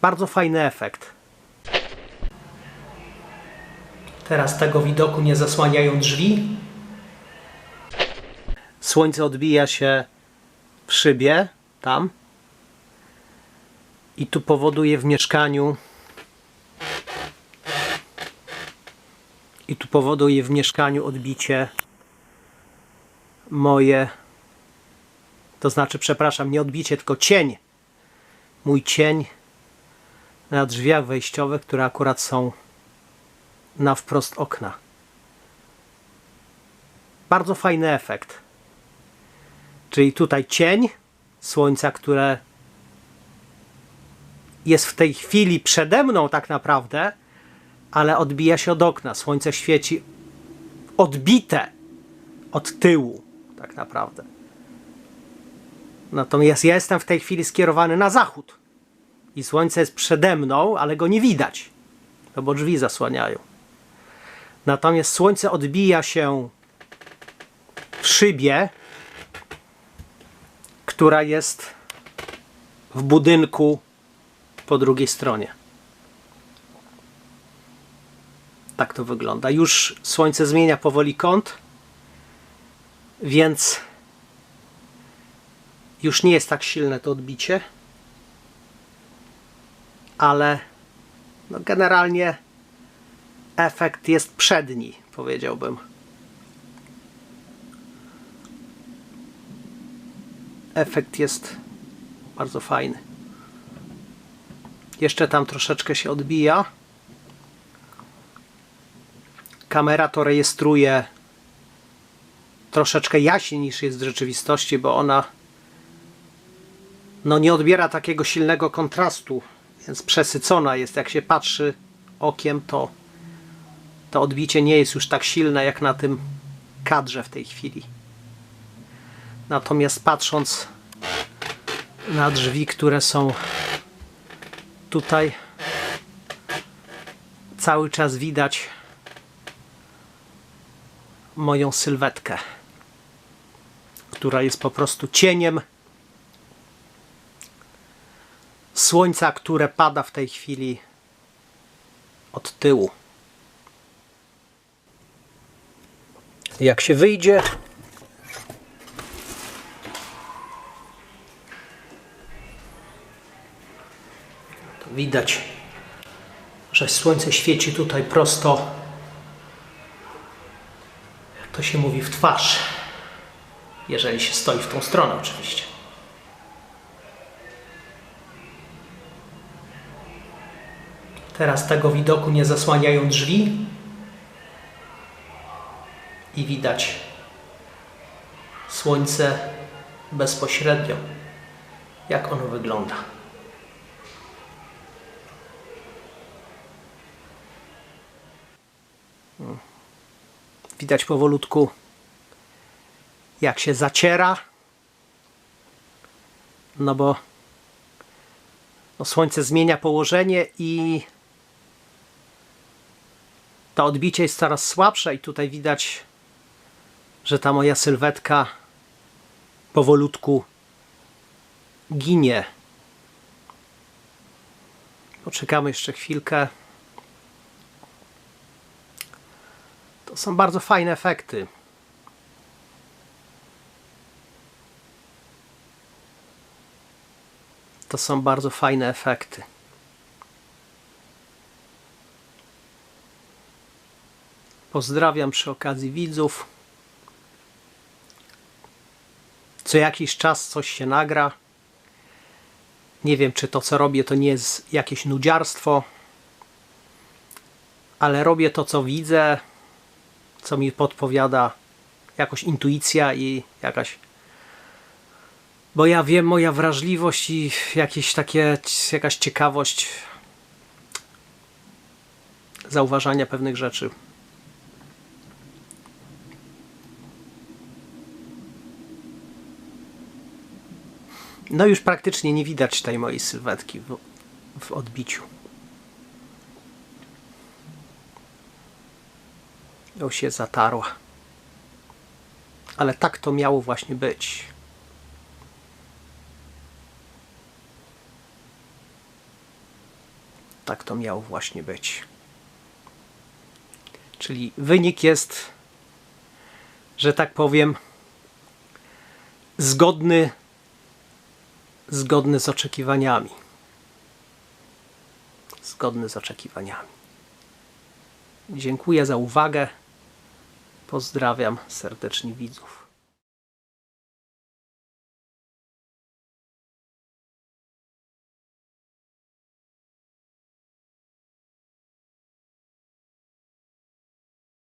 Bardzo fajny efekt. Teraz tego widoku nie zasłaniają drzwi. Słońce odbija się w szybie, tam. I tu powoduje w mieszkaniu. I tu powoduje w mieszkaniu odbicie moje. To znaczy, przepraszam, nie odbicie, tylko cień. Mój cień na drzwiach wejściowych, które akurat są na wprost okna. Bardzo fajny efekt. Czyli tutaj cień słońca, które jest w tej chwili przede mną tak naprawdę, ale odbija się od okna. Słońce świeci odbite od tyłu tak naprawdę. Natomiast ja jestem w tej chwili skierowany na zachód. I słońce jest przede mną, ale go nie widać, no bo drzwi zasłaniają. Natomiast słońce odbija się w szybie, która jest w budynku po drugiej stronie. Tak to wygląda. Już słońce zmienia powoli kąt, więc już nie jest tak silne to odbicie, ale no generalnie efekt jest przedni, powiedziałbym. Efekt jest bardzo fajny. Jeszcze tam troszeczkę się odbija. Kamera to rejestruje troszeczkę jaśniej niż jest w rzeczywistości, bo ona no nie odbiera takiego silnego kontrastu, więc przesycona jest. Jak się patrzy okiem, to to odbicie nie jest już tak silne jak na tym kadrze w tej chwili. Natomiast patrząc na drzwi, które są tutaj, cały czas widać moją sylwetkę, która jest po prostu cieniem słońca, które pada w tej chwili od tyłu. Jak się wyjdzie, to widać, że słońce świeci tutaj prosto, jak to się mówi, w twarz. Jeżeli się stoi w tą stronę, oczywiście. Teraz tego widoku nie zasłaniają drzwi i widać słońce bezpośrednio, jak ono wygląda. Widać powolutku, jak się zaciera, no bo no słońce zmienia położenie i to odbicie jest coraz słabsze i tutaj widać, że ta moja sylwetka powolutku ginie. Poczekamy jeszcze chwilkę. To są bardzo fajne efekty. To są bardzo fajne efekty. Pozdrawiam przy okazji widzów. Co jakiś czas coś się nagra. Nie wiem, czy to co robię to nie jest jakieś nudziarstwo, ale robię to co widzę, co mi podpowiada jakoś intuicja i jakaś bo ja wiem, moja wrażliwość i jakieś takie, jakaś ciekawość zauważania pewnych rzeczy. No już praktycznie nie widać tej mojej sylwetki w, w odbiciu. Już się zatarła. Ale tak to miało właśnie być. tak to miało właśnie być. Czyli wynik jest, że tak powiem, zgodny, zgodny z oczekiwaniami. Zgodny z oczekiwaniami. Dziękuję za uwagę. Pozdrawiam serdecznie widzów.